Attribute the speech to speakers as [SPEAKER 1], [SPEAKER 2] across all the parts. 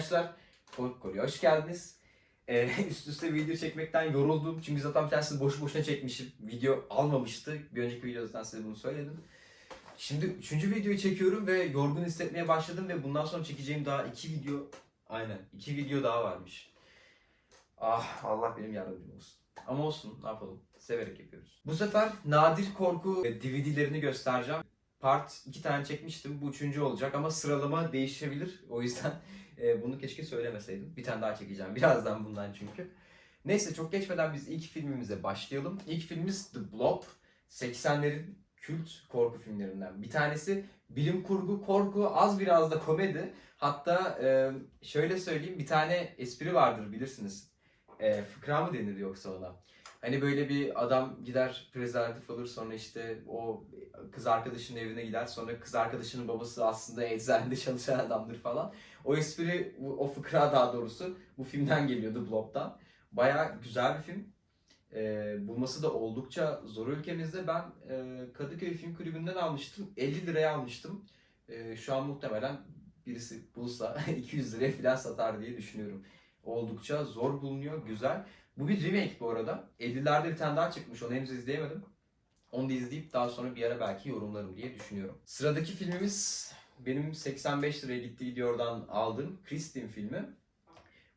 [SPEAKER 1] arkadaşlar. Korku Koru'ya hoş geldiniz. Ee, üst üste video çekmekten yoruldum. Çünkü zaten bir tanesini boşu boşuna çekmişim. Video almamıştı. Bir önceki videodan size bunu söyledim. Şimdi üçüncü videoyu çekiyorum ve yorgun hissetmeye başladım ve bundan sonra çekeceğim daha iki video aynen iki video daha varmış. Ah Allah benim yardımcım olsun. Ama olsun ne yapalım severek yapıyoruz. Bu sefer nadir korku DVD'lerini göstereceğim. Part iki tane çekmiştim. Bu üçüncü olacak ama sıralama değişebilir. O yüzden e, bunu keşke söylemeseydim. Bir tane daha çekeceğim birazdan bundan çünkü. Neyse çok geçmeden biz ilk filmimize başlayalım. İlk filmimiz The Blob. 80'lerin kült korku filmlerinden bir tanesi. Bilim kurgu, korku, az biraz da komedi. Hatta e, şöyle söyleyeyim bir tane espri vardır bilirsiniz. E, fıkra mı denir yoksa ona? Hani böyle bir adam gider prezervatif alır sonra işte o kız arkadaşının evine gider. Sonra kız arkadaşının babası aslında eczanede çalışan adamdır falan. O espri, o fıkra daha doğrusu bu filmden geliyordu Blob'dan. Baya güzel bir film. Ee, bulması da oldukça zor ülkemizde. Ben e, Kadıköy Film Kulübü'nden almıştım. 50 liraya almıştım. Ee, şu an muhtemelen birisi bulsa 200 liraya falan satar diye düşünüyorum. Oldukça zor bulunuyor, güzel. Bu bir remake bu arada. 50'lerde bir tane daha çıkmış. Onu henüz izleyemedim. Onu da izleyip daha sonra bir ara belki yorumlarım diye düşünüyorum. Sıradaki filmimiz benim 85 liraya gitti gidiyordan aldığım Christine filmi.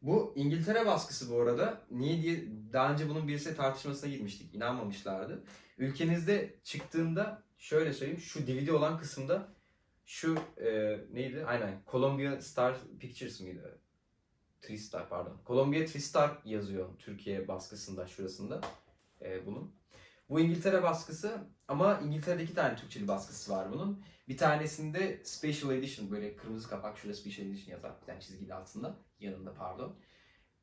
[SPEAKER 1] Bu İngiltere baskısı bu arada. Niye diye daha önce bunun birisi tartışmasına girmiştik. İnanmamışlardı. Ülkemizde çıktığında şöyle söyleyeyim şu DVD olan kısımda şu e, neydi? Aynen Columbia Star Pictures mıydı? Tristar pardon. Columbia Tristar yazıyor Türkiye baskısında şurasında e, bunun. Bu İngiltere baskısı ama İngiltere'de iki tane Türkçeli baskısı var bunun. Bir tanesinde Special Edition böyle kırmızı kapak şurada Special Edition yazar bir tane çizgili altında yanında pardon.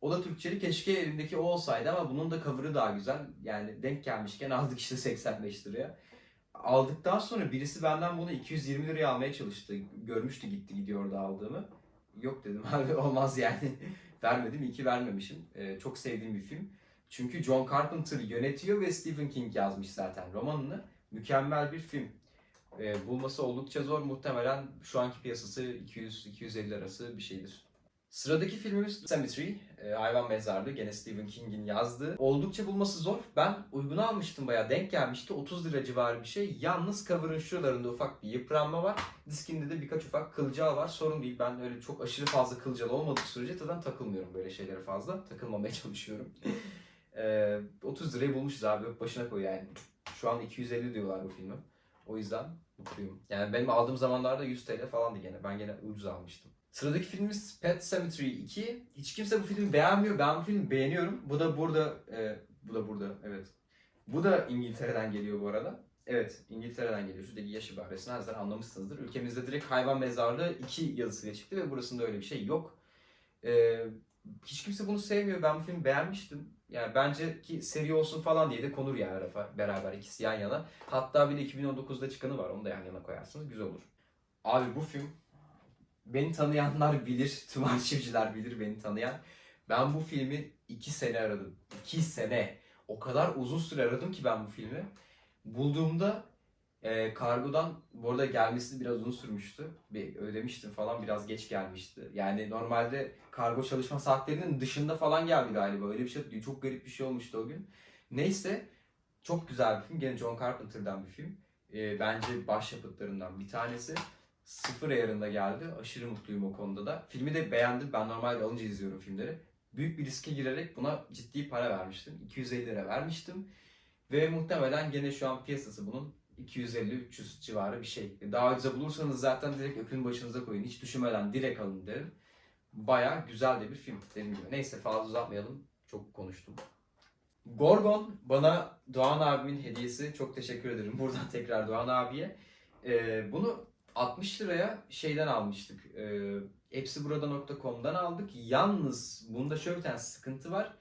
[SPEAKER 1] O da Türkçeli keşke elimdeki o olsaydı ama bunun da cover'ı daha güzel. Yani denk gelmişken aldık işte 85 liraya. Aldıktan sonra birisi benden bunu 220 liraya almaya çalıştı. Görmüştü gitti gidiyordu aldığımı. Yok dedim abi olmaz yani. Vermedim iyi ki vermemişim. Ee, çok sevdiğim bir film. Çünkü John Carpenter yönetiyor ve Stephen King yazmış zaten romanını. Mükemmel bir film. Ee, bulması oldukça zor. Muhtemelen şu anki piyasası 200-250 arası bir şeydir. Sıradaki filmimiz Cemetery. Ee, hayvan mezarlığı. Gene Stephen King'in yazdığı. Oldukça bulması zor. Ben uyguna almıştım bayağı denk gelmişti. 30 lira civarı bir şey. Yalnız cover'ın şuralarında ufak bir yıpranma var. Diskinde de birkaç ufak kılcal var. Sorun değil. Ben öyle çok aşırı fazla kılcal olmadığı sürece zaten takılmıyorum böyle şeylere fazla. Takılmamaya çalışıyorum. Ee, 30 lirayı bulmuşuz abi. Başına koy yani. Şu an 250 diyorlar bu filme. O yüzden mutluyum. Yani benim aldığım zamanlarda 100 TL falandı gene. Ben gene ucuz almıştım. Sıradaki filmimiz Pet Sematary 2. Hiç kimse bu filmi beğenmiyor. Ben bu filmi beğeniyorum. Bu da burada, e, bu da burada, evet. Bu da İngiltere'den geliyor bu arada. Evet, İngiltere'den geliyor. Şuradaki yaş ibaresini her zaman anlamışsınızdır. Ülkemizde direkt hayvan mezarlığı 2 yazısıyla çıktı ve burasında öyle bir şey yok. E, hiç kimse bunu sevmiyor. Ben bu filmi beğenmiştim. Yani bence ki seri olsun falan diye de konur yani rafa beraber ikisi yan yana. Hatta bir de 2019'da çıkanı var. Onu da yan yana koyarsınız. Güzel olur. Abi bu film beni tanıyanlar bilir. Tüm arşivciler bilir beni tanıyan. Ben bu filmi 2 sene aradım. 2 sene. O kadar uzun süre aradım ki ben bu filmi. Bulduğumda e, kargodan bu arada gelmesi biraz uzun sürmüştü. Bir ödemiştim falan biraz geç gelmişti. Yani normalde kargo çalışma saatlerinin dışında falan geldi galiba. Öyle bir şey çok garip bir şey olmuştu o gün. Neyse çok güzel bir film. Gene John Carpenter'dan bir film. E, bence başyapıtlarından bir tanesi. Sıfır ayarında geldi. Aşırı mutluyum o konuda da. Filmi de beğendim. Ben normalde alınca izliyorum filmleri. Büyük bir riske girerek buna ciddi para vermiştim. 250 lira vermiştim. Ve muhtemelen gene şu an piyasası bunun 250-300 civarı bir şey. Daha ucuza bulursanız zaten direkt öpün başınıza koyun. Hiç düşünmeden direkt alın derim. Baya güzel de bir film dediğim gibi. Neyse fazla uzatmayalım. Çok konuştum. Gorgon bana Doğan abimin hediyesi. Çok teşekkür ederim. Buradan tekrar Doğan abiye. Ee, bunu 60 liraya şeyden almıştık. Ee, hepsiburada.com'dan aldık. Yalnız bunda şöyle bir tane sıkıntı var.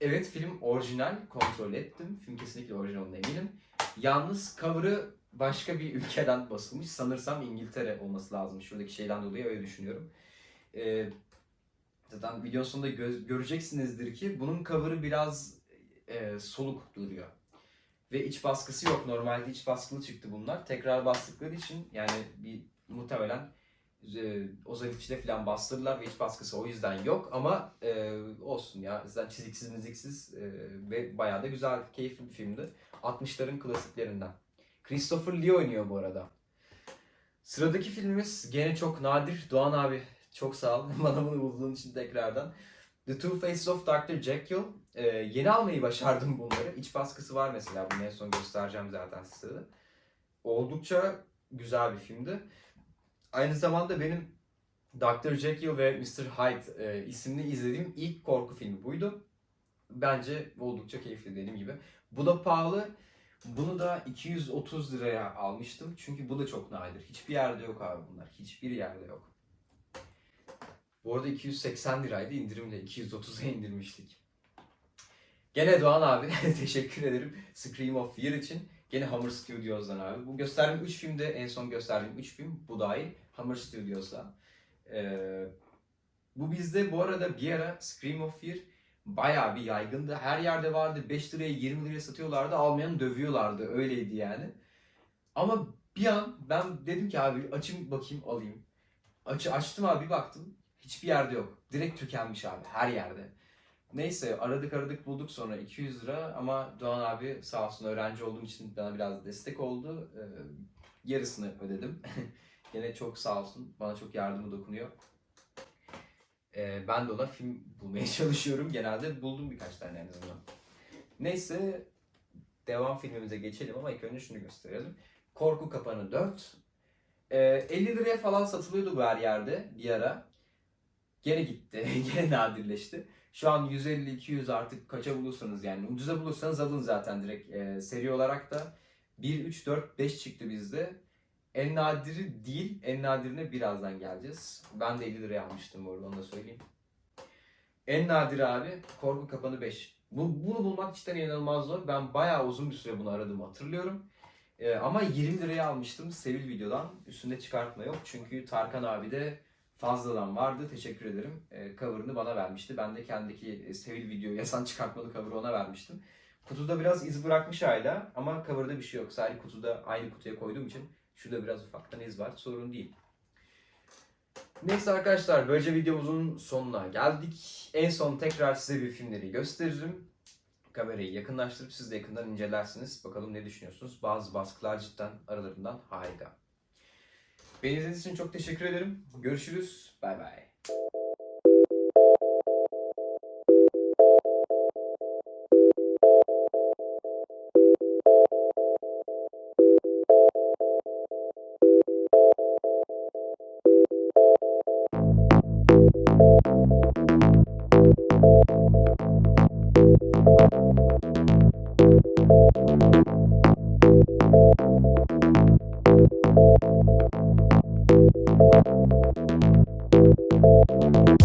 [SPEAKER 1] Evet film orijinal kontrol ettim. Film kesinlikle orijinal eminim. Yalnız cover'ı başka bir ülkeden basılmış. Sanırsam İngiltere olması lazım. Şuradaki şeyden dolayı öyle düşünüyorum. Ee, zaten videonun sonunda gö- göreceksinizdir ki bunun cover'ı biraz e, soluk duruyor. Ve iç baskısı yok. Normalde iç baskılı çıktı bunlar. Tekrar bastıkları için yani bir muhtemelen e, Ozan içine falan bastırdılar ve iç baskısı o yüzden yok ama e, olsun ya zaten çiziksiz müziksiz e, ve bayağı da güzel keyifli bir filmdi. 60'ların klasiklerinden. Christopher Lee oynuyor bu arada. Sıradaki filmimiz gene çok nadir. Doğan abi çok sağ ol bana bunu bulduğun için tekrardan. The Two Faces of Dr. Jekyll. Ee, yeni almayı başardım bunları. İç baskısı var mesela. Bunu en son göstereceğim zaten size. Oldukça güzel bir filmdi. Aynı zamanda benim Dr. Jekyll ve Mr. Hyde e, isimli izlediğim ilk korku filmi buydu. Bence oldukça keyifli dediğim gibi. Bu da pahalı. Bunu da 230 liraya almıştım. Çünkü bu da çok nadir. Hiçbir yerde yok abi bunlar. Hiçbir yerde yok. Bu arada 280 liraydı. indirimle 230'a indirmiştik. Gene Doğan abi teşekkür ederim Scream of Fear için. Gene Hammer Studios'dan abi. Bu gösterdiğim 3 filmde en son gösterdiğim 3 film bu dahil Hammer Studios'dan. Ee, bu bizde bu arada bir ara Scream of Fear bayağı bir yaygındı. Her yerde vardı. 5 liraya 20 liraya satıyorlardı. Almayanı dövüyorlardı. Öyleydi yani. Ama bir an ben dedim ki abi açayım bakayım alayım. Açı açtım abi baktım. Hiçbir yerde yok. Direkt tükenmiş abi her yerde. Neyse aradık aradık bulduk sonra 200 lira ama Doğan abi sağ olsun öğrenci olduğum için bana biraz destek oldu. Ee, yarısını ödedim. Yine çok sağ olsun. Bana çok yardımı dokunuyor. Ee, ben de ona film bulmaya çalışıyorum. Genelde buldum birkaç tane en azından. Neyse devam filmimize geçelim ama ilk önce şunu gösterelim. Korku Kapanı 4. Ee, 50 liraya falan satılıyordu bu her yerde bir ara. Gene gitti. Gene nadirleşti. Şu an 150-200 artık kaça bulursanız yani ucuza bulursanız alın zaten direkt Ee, seri olarak da 1, 3, 4, 5 çıktı bizde. En nadiri değil, en nadirine birazdan geleceğiz. Ben de 50 liraya almıştım bu arada onu da söyleyeyim. En nadir abi Korku Kapanı 5. Bu, bunu bulmak cidden inanılmaz zor. Ben bayağı uzun bir süre bunu aradığımı hatırlıyorum. Ee, ama 20 liraya almıştım Sevil videodan. Üstünde çıkartma yok. Çünkü Tarkan abi de fazladan vardı. Teşekkür ederim. Ee, cover'ını bana vermişti. Ben de kendiki e, Sevil video yasan çıkartmalı cover'ı ona vermiştim. Kutuda biraz iz bırakmış hala ama cover'da bir şey yok. Sadece kutuda aynı kutuya koyduğum için şurada biraz ufaktan iz var. Sorun değil. Neyse arkadaşlar böylece videomuzun sonuna geldik. En son tekrar size bir filmleri gösteririm. Kamerayı yakınlaştırıp siz de yakından incelersiniz. Bakalım ne düşünüyorsunuz? Bazı baskılar cidden aralarından harika. Beni izlediğiniz için çok teşekkür ederim. Görüşürüz. Bay bay.
[SPEAKER 2] Thank Thank you.